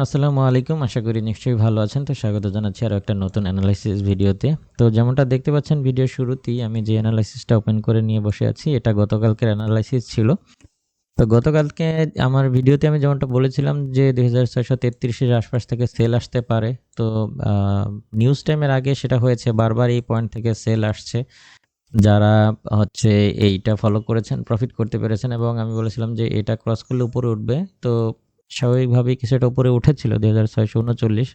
আসসালামু আলাইকুম, আশা করি নিশ্চয়ই ভালো আছেন। তো স্বাগত জানাচ্ছি আরও একটা নতুন অ্যানালাইসিস ভিডিওতে তো যেমনটা দেখতে পাচ্ছেন ভিডিও শুরুতেই আমি যে অ্যানালাইসিসটা ওপেন করে নিয়ে বসে আছি, এটা গতকালকের অ্যানালাইসিস ছিল। তো গতকালকে আমার ভিডিওতে আমি যেমনটা বলেছিলাম যে দুই হাজার ছয়শো তেত্রিশের আশপাশ থেকে সেল আসতে পারে। তো নিউজ টাইমের আগে সেটা হয়েছে, বারবার এই পয়েন্ট থেকে সেল আসছে। যারা হচ্ছে এইটা ফলো করেছেন প্রফিট করতে পেরেছেন এবং আমি বলেছিলাম যে এটা ক্রস করলে উপরে উঠবে। তো স্বাভাবিকভাবেই কিছুটা উপরে উঠেছিল দুই হাজার ছয়শো উনচল্লিশ।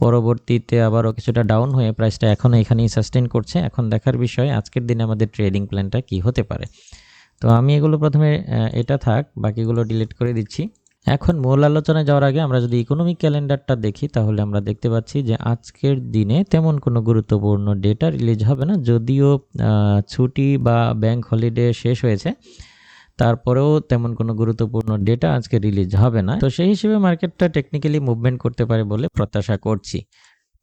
পরবর্তীতে আবারও কিছুটা ডাউন হয়ে প্রাইসটা এখনও এখানেই সাস্টেন করছে। এখন দেখার বিষয়, আজকের দিনে আমাদের ট্রেডিং প্ল্যানটা কি হতে পারে? তো আমি এগুলো প্রথমে এটা থাক, বাকিগুলো ডিলিট করে দিচ্ছি। এখন মূল আলোচনায় যাওয়ার আগে আমরা যদি ইকোনমিক ক্যালেন্ডারটা দেখি, তাহলে আমরা দেখতে পাচ্ছি যে আজকের দিনে তেমন কোনো গুরুত্বপূর্ণ ডেটা রিলিজ হবে না। যদিও ছুটি বা ব্যাংক হলিডে শেষ হয়েছে তারপরেও তেমন কোনো গুরুত্বপূর্ণ ডেটা আজকে রিলিজ হবে না। তো সেই হিসেবে মার্কেটটা টেকনিক্যালি মুভমেন্ট করতে পারে বলে প্রত্যাশা করছি।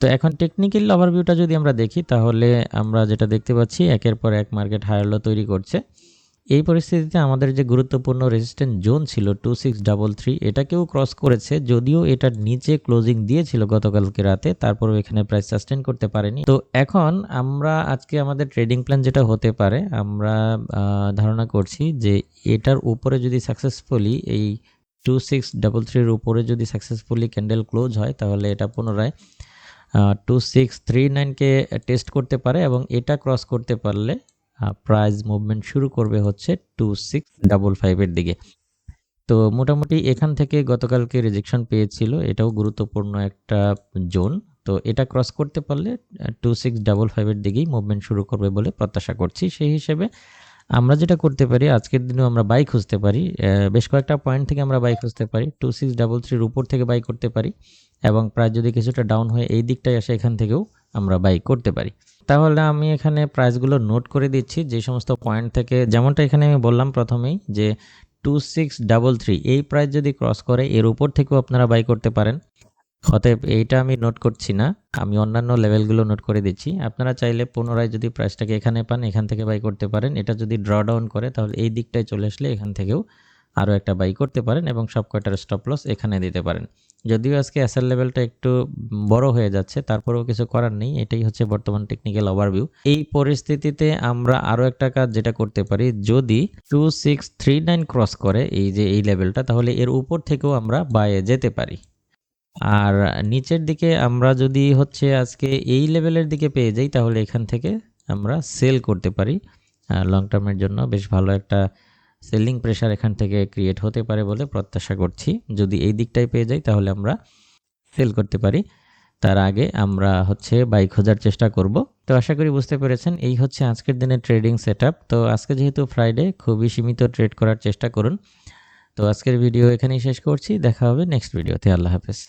তো এখন টেকনিক্যাল ওভারভিউটা যদি আমরা দেখি, তাহলে আমরা যেটা দেখতে পাচ্ছি, একের পর এক মার্কেট হায়ার লো তৈরি করছে। এই পরিস্থিতিতে আমাদের যে গুরুত্বপূর্ণ রেজিস্ট্যান্ট জোন ছিল টু সিক্স ডাবল থ্রি এটাকেও ক্রস করেছে, যদিও এটার নিচে ক্লোজিং দিয়েছিল গতকালকে রাতে, তারপরেও এখানে প্রাইস সাস্টেন করতে পারেনি। তো এখন আমরা আজকে আমাদের ট্রেডিং প্ল্যান যেটা হতে পারে, আমরা ধারণা করছি যে এটার উপরে যদি সাকসেসফুলি এই টু সিক্স ডাবল থ্রির উপরে যদি সাকসেসফুলি ক্যান্ডেল ক্লোজ হয়, তাহলে এটা পুনরায় টু সিক্স থ্রি নাইনকে টেস্ট করতে পারে এবং এটা ক্রস করতে পারলে প্রাইস মুভমেন্ট শুরু করবে হচ্ছে টু সিক্স ডাবল ফাইভের দিকে। তো মোটামুটি এখান থেকে গতকালকে রিজেকশন পেয়েছিল, এটাও গুরুত্বপূর্ণ একটা জোন তো এটা ক্রস করতে পারলে টু সিক্স ডাবল ফাইভের দিকেই মুভমেন্ট শুরু করবে বলে প্রত্যাশা করছি। সেই হিসেবে আমরা যেটা করতে পারি, আজকের দিনেও আমরা বাই খুঁজতে পারি। বেশ কয়েকটা পয়েন্ট থেকে আমরা বাই খুঁজতে পারি টু সিক্স ডাবল থ্রির উপর থেকে বাই করতে পারি এবং প্রায় যদি কিছুটা ডাউন হয়ে, এই দিকটায় আসে এখান থেকেও আমরা বাই করতে পারি। তাহলে আমি এখানে প্রাইসগুলো নোট করে দিচ্ছি, যে সমস্ত পয়েন্ট থেকে যেমনটা এখানে আমি বললাম প্রথমেই, যে টু সিক্স ডাবল থ্রি এই প্রাইস যদি ক্রস করে, এর উপর থেকেও আপনারা বাই করতে পারেন। অতএব এইটা আমি নোট করছি না, আমি অন্যান্য লেভেলগুলো নোট করে দিচ্ছি। আপনারা চাইলে পুনরায় যদি প্রাইসটাকে এখানে পান, এখান থেকে বাই করতে পারেন। এটা যদি ড্র ডাউন করে, তাহলে এই দিকটায় চলে আসলে এখান থেকেও আরও একটা বাই করতে পারেন এবং সব কয়টার স্টপ লস এখানে দিতে পারেন। যদিও আজকে এসএল লেভেলটা একটু বড় হয়ে যাচ্ছে, তারপরেও কিছু করার নেই, এটাই হচ্ছে বর্তমান টেকনিক্যাল ওভারভিউ এই পরিস্থিতিতে আমরা আরও একটা কাজ যেটা করতে পারি, যদি two six three nine cross করে এই যে এই লেভেলটা তাহলে এর উপর থেকেও আমরা বাইয়ে যেতে পারি। আর নিচের দিকে আমরা যদি হচ্ছে আজকে এই লেভেলের দিকে পেয়ে যাই, তাহলে এখান থেকে আমরা সেল করতে পারি। লং টার্মের জন্য বেশ ভালো একটা সেলিং প্রেশার এখান থেকে ক্রিয়েট হতে পারে বলে প্রত্যাশা করছি। যদি এই দিকটাই পেয়ে যাই তাহলে আমরা সেল করতে পারি। তার আগে আমরা হচ্ছে বাইক খোঁজার চেষ্টা করব। তো আশা করি বুঝতে পেরেছেন, এই হচ্ছে আজকের দিনের ট্রেডিং সেট তো আজকে যেহেতু ফ্রাইডে খুবই সীমিত ট্রেড করার চেষ্টা করুন। তো আজকের ভিডিও এখানেই শেষ করছি। দেখা হবে নেক্সট ভিডিওতে। আল্লাহ হাফেজ।